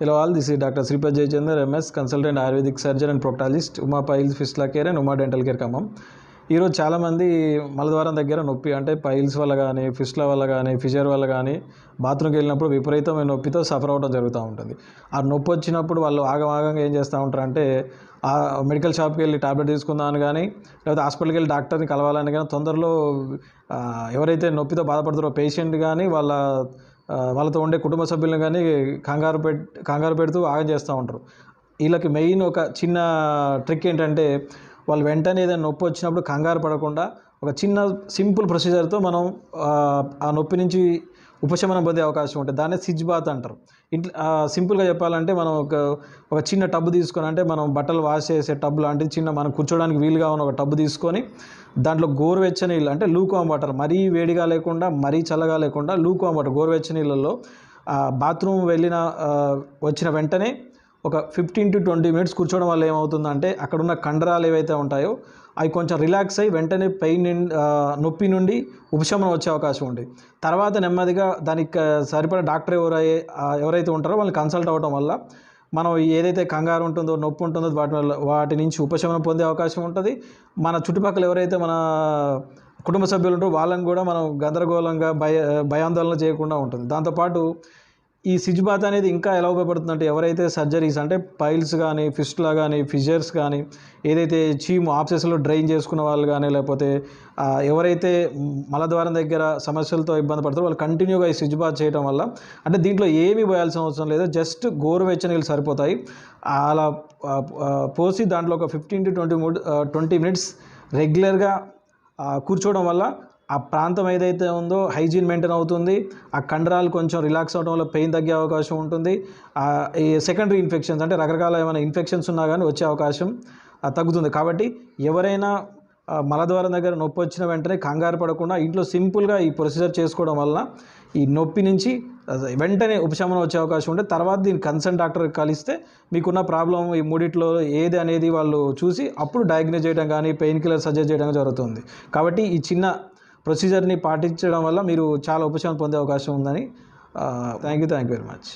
Hello all, this is Dr. Sripad Jayachandar, MS, consultant Ayurvedic surgeon and proctologist, Uma Piles Fistula Care and Uma Dental Care Khammam ఈరోజు చాలామంది మలద్వారం దగ్గర నొప్పి అంటే piles వల్ల కానీ ఫిస్ట్ల వల్ల కానీ ఫిషర్ వల్ల కానీ బాత్రూమ్కి వెళ్ళినప్పుడు విపరీతమైన నొప్పితో సఫర్ అవ్వడం జరుగుతూ ఉంటుంది. ఆ నొప్పి వచ్చినప్పుడు వాళ్ళు ఆగమాగంగా ఏం చేస్తూ ఉంటారంటే ఆ మెడికల్ షాప్కి వెళ్ళి టాబ్లెట్ తీసుకుందామని కానీ లేకపోతే హాస్పిటల్కి వెళ్ళి డాక్టర్ని కలవాలని కానీ తొందరలో ఎవరైతే నొప్పితో బాధపడుతారో పేషెంట్ కానీ వాళ్ళ వాళ్ళతో ఉండే కుటుంబ సభ్యులను కానీ కంగారు పెట్ కంగారు పెడుతూ ఆగం చేస్తూ ఉంటారు. వీళ్ళకి మెయిన్ ఒక చిన్న ట్రిక్ ఏంటంటే వాళ్ళు వెంటనే ఏదైనా నొప్పి వచ్చినప్పుడు కంగారు పడకుండా ఒక చిన్న సింపుల్ ప్రొసీజర్తో మనం ఆ, ఆ నొప్పి నుంచి ఉపశమనం పొందే అవకాశం ఉంటుంది. దాన్నే సిజ్ బాత్ అంటారు. ఇంట్లో సింపుల్గా చెప్పాలంటే మనం ఒక ఒక చిన్న టబ్ తీసుకొని అంటే మనం బట్టలు వాష్ చేసే టబ్ లాంటిది చిన్న మనం కూర్చోడానికి వీలుగా ఉన్న ఒక టబ్బు తీసుకొని దాంట్లో గోరువెచ్చని నీళ్ళు అంటే లూకామ్ వాటర్ మరీ వేడిగా లేకుండా మరీ చల్లగా లేకుండా లూకామ్ వాటర్ గోరువెచ్చని నీళ్ళల్లో బాత్రూమ్ వెళ్ళిన వచ్చిన వెంటనే ఒక ఫిఫ్టీన్ టు ట్వంటీ మినిట్స్ కూర్చోవడం వల్ల ఏమవుతుందంటే అక్కడున్న కండరాలు ఏవైతే ఉంటాయో అవి కొంచెం రిలాక్స్ అయ్యి వెంటనే పెయిన్ నొప్పి నుండి ఉపశమనం వచ్చే అవకాశం ఉంది. తర్వాత నెమ్మదిగా దానికి ఆ, సరిపడా డాక్టర్ ఎవరై ఎవరైతే ఉంటారో వాళ్ళని కన్సల్ట్ అవ్వడం వల్ల మనం ఏదైతే కంగారు ఉంటుందో నొప్పి ఉంటుందో వాటి వల్ల వాటి నుంచి ఉపశమనం పొందే అవకాశం ఉంటుంది. మన చుట్టుపక్కల ఎవరైతే మన కుటుంబ సభ్యులు ఉంటారో వాళ్ళని కూడా మనం గందరగోళంగా భయ భయాందోళన చేయకుండా ఉంటుంది. దాంతోపాటు ఈ సిజ్బాత్ అనేది ఇంకా ఎలా ఉపయోగపడుతుందంటే ఎవరైతే సర్జరీస్ అంటే పైల్స్ కానీ ఫిస్టులా కానీ ఫిజర్స్ కానీ ఏదైతే చీము ఆప్సెస్లో డ్రైన్ చేసుకున్న వాళ్ళు కానీ లేకపోతే ఎవరైతే మలద్వారం దగ్గర సమస్యలతో ఇబ్బంది పడతారో వాళ్ళు కంటిన్యూగా ఈ సిజ్బాత్ చేయడం వల్ల అంటే దీంట్లో ఏమీ పోయాల్సిన అవసరం లేదు జస్ట్ గోరువెచ్చనీళ్ళు సరిపోతాయి. అలా పోసి దాంట్లో ఒక ఫిఫ్టీన్ టు ట్వంటీ మూడు ట్వంటీ మినిట్స్ రెగ్యులర్గా కూర్చోవడం వల్ల ఆ ప్రాంతం ఏదైతే ఉందో హైజీన్ మెయింటైన్ అవుతుంది. ఆ కండరాలు కొంచెం రిలాక్స్ అవడం వల్ల పెయిన్ తగ్గే అవకాశం ఉంటుంది. ఈ సెకండరీ ఇన్ఫెక్షన్స్ అంటే రకరకాల ఏమైనా ఇన్ఫెక్షన్స్ ఉన్నా కానీ వచ్చే అవకాశం తగ్గుతుంది. కాబట్టి ఎవరైనా మలద్వారం దగ్గర నొప్పి వచ్చిన వెంటనే కంగారు పడకుండా ఇంట్లో సింపుల్గా ఈ ప్రొసీజర్ చేసుకోవడం వల్ల ఈ నొప్పి నుంచి వెంటనే ఉపశమనం వచ్చే అవకాశం ఉంటే తర్వాత దీన్ని కన్సల్ట్ డాక్టర్ కలిస్తే మీకున్న ప్రాబ్లం ఈ మూడిట్లో ఏది అనేది వాళ్ళు చూసి అప్పుడు డయాగ్నోజ్ చేయడం కానీ పెయిన్ కిల్లర్ సజెస్ట్ చేయడం జరుగుతుంది. కాబట్టి ఈ చిన్న ప్రొసీజర్ని పాటించడం వల్ల మీరు చాలా ఉపశమనం పొందే అవకాశం ఉందని thank you thank you very much